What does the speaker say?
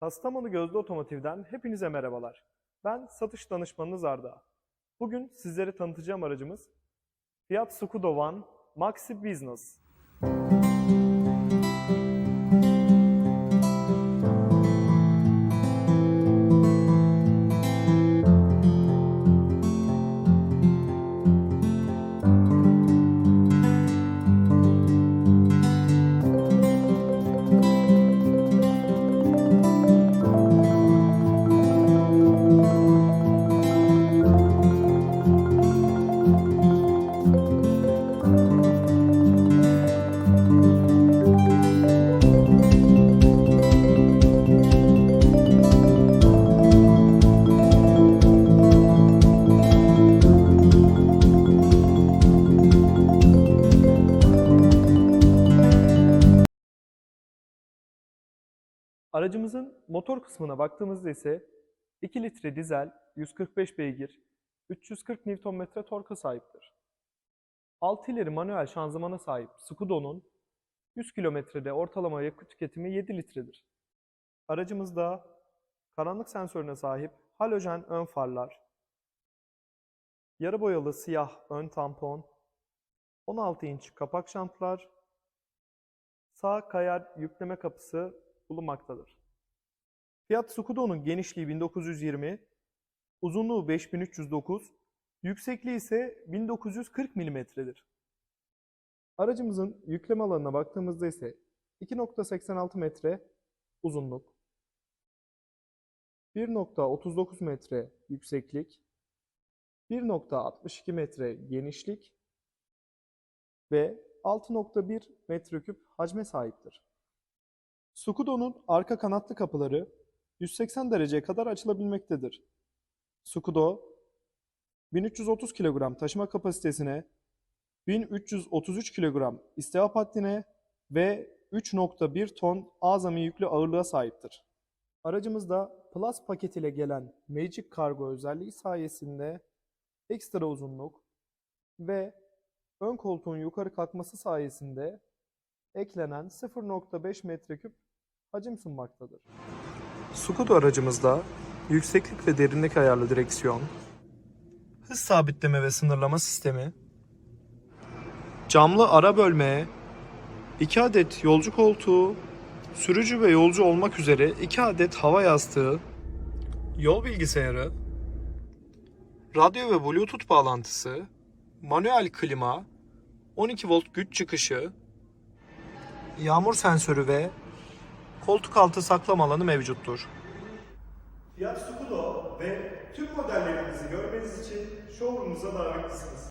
Kastamonu Gözde Otomotiv'den hepinize merhabalar. Ben satış danışmanınız Arda. Bugün sizlere tanıtacağım aracımız Fiat Scudo One Maxi Business. Aracımızın motor kısmına baktığımızda ise 2 litre dizel, 145 beygir, 340 Nm torka sahiptir. 6 ileri manuel şanzımana sahip Scudo'nun 100 kilometrede ortalama yakıt tüketimi 7 litredir. Aracımızda karanlık sensörüne sahip halojen ön farlar, yarı boyalı siyah ön tampon, 16 inç kapak jantlar, sağ kayar yükleme kapısı bulunmaktadır. Fiat Scudo'nun genişliği 1920, uzunluğu 5309, yüksekliği ise 1940 mm'dir. Aracımızın yükleme alanına baktığımızda ise 2.86 metre uzunluk, 1.39 metre yükseklik, 1.62 metre genişlik ve 6.1 metreküp hacme sahiptir. Scudo'nun arka kanatlı kapıları 180 dereceye kadar açılabilmektedir. Scudo 1330 kilogram taşıma kapasitesine, 1333 kilogram istihap haddine ve 3.1 ton azami yüklü ağırlığa sahiptir. Aracımızda Plus paket ile gelen Magic Cargo özelliği sayesinde ekstra uzunluk ve ön koltuğun yukarı kalkması sayesinde eklenen 0.5 metreküp hacim sunmaktadır. Scudo aracımızda yükseklik ve derinlik ayarlı direksiyon, hız sabitleme ve sınırlama sistemi, camlı ara bölme, 2 adet yolcu koltuğu, sürücü ve yolcu olmak üzere 2 adet hava yastığı, yol bilgisayarı, radyo ve bluetooth bağlantısı, manuel klima, 12 volt güç çıkışı, yağmur sensörü ve koltuk altı saklama alanı mevcuttur. Fiat Scudo ve tüm modellerimizi görmeniz için showroom'umuza davetlisiniz.